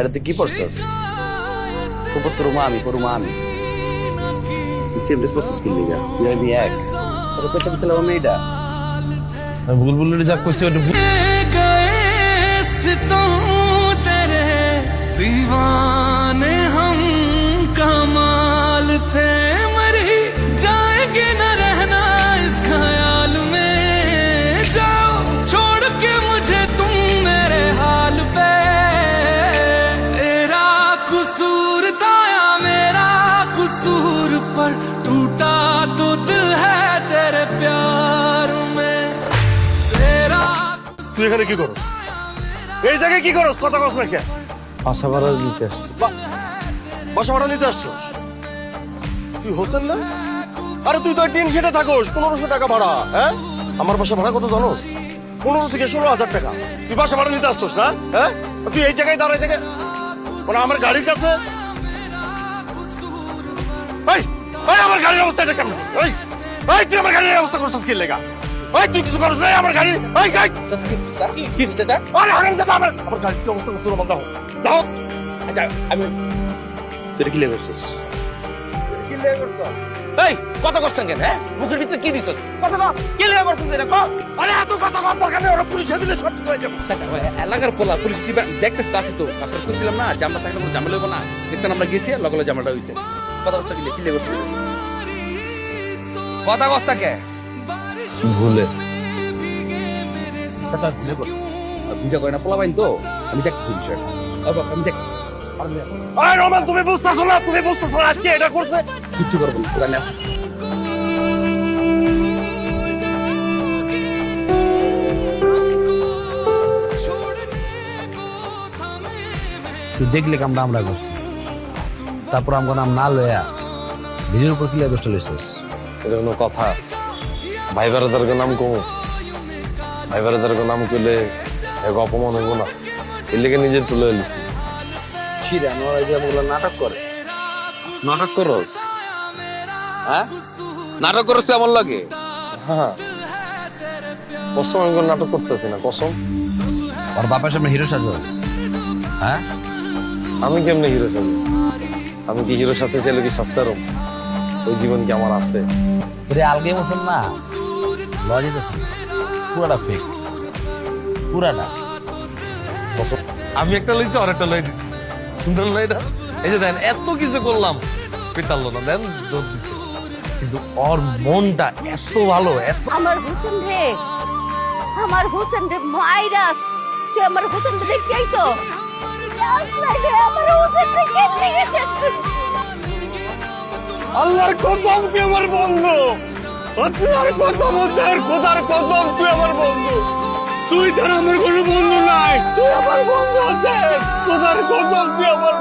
এটা তুই কি পড়ছস? প্রপোজ আমি করুমা আমি আমি এক। তোর পেটে দিছিলাম আমি এটা আমি বুলবুল যা কইছি ওটা पर टूटा तो दिल है तेरे प्यार में तेरा তুই এখানে কি করস এই জায়গায় কি করস কথা কস না কে বাসা ভাড়া দিতে আসছি বাসা ভাড়া নিতে আসছস তুই হোসেন না আরে তুই তো টিন সেটে থাকোস পনেরোশো টাকা ভাড়া হ্যাঁ আমার বাসা ভাড়া কত জানোস পনেরো থেকে ষোলো হাজার টাকা তুই বাসা ভাড়া নিতে আসছস না হ্যাঁ আর তুই এই জায়গায় দাঁড়াই থেকে মানে আমার গাড়ির কাছে এই আমার গাড়ির অবস্থা এটা কেমন? এই তুই আমার গাড়ির অবস্থা করছিস কি লেগা? তুই কিছু না আমার গাড়ি এই এই আরে হারাম দাদা আমার আমার গাড়ির কি অবস্থা করছিস আমার দাও দাও আমি তুই কি এই কত করছেন কেন হ্যাঁ? মুখের ভিতরে কি দিছস? কথা কও কি লাগা করছিস এটা কও? আরে এত কথা কম দরকার নেই ওরা পুলিশে দিলে সব ঠিক হয়ে যাবে। চাচা ওই এলাকার পোলা পুলিশ দিবা দেখতেছ তো আছে তো। আপনার কইছিলাম না যে আমরা থাকলে কোনো ঝামেলা হইব না। দেখতেন আমরা গেছি লগে লগে ঝামেলাটা হইছে। কথা কস্তা কি কি লেগেছে। কথা কস্তা কে ভুলে আর বুঝা করে না পোলা বাইন তো। আমি বিষয়টা। আমি আরে রোমান তুমি বুঝতেছো না তুমি বুঝতেছো না আজকে এটা করছে। কিচ্ছু করব না আসি। দেখলে কামটা আমরা করছি তারপর আমার নাম না লয়া ভিডিওর উপর কিলা দোষটা লইছিস এটা কোনো কথা? ভাই বেড়াদারকে নাম কমু? ভাই বেড়াদারকে নাম করলে এক অপমান হইব না। এর লেগে নিজে তুলে লিছি ছিরে আমার এই যে বললাম নাটক করে। নাটক করস? হ্যাঁ? নাটক করস তুই আমার লাগে? হ্যাঁ। কসম আমি কোনো নাটক করতেছি না কসম। ওর বাপের সামনে হিরো সাজস হ্যাঁ? আমি কেমনে হিরো সাজু আমি কি হিরো সাথে চাইলে কি সাস্তারম ওই জীবন কি আমার আছে? তোরে আলগে ইমোশন না। লজিতেছে পুরাটা ফেক পুরাটা। আমি একটা লইছি আর একটা লই দিছি। সুন্দর লই না এই যে দেন এত কিছু করলাম। পিতাল না দেন দোষ দিছে। কিন্তু ওর মনটা এত ভালো এত আমার হোসেন রে। আমার হোসেন রে মাইরা। তুই আমার হোসেন রে দেখতে আইছো? আল্লাহর কসম তুই আমার বন্ধু? আল্লাহর কসম ওদের খোদার কসম তুই আমার বন্ধু? তুই তার আমার কোনো বন্ধু নাই। তুই আমার বন্ধু ওদের খোদার কসম তুই আমার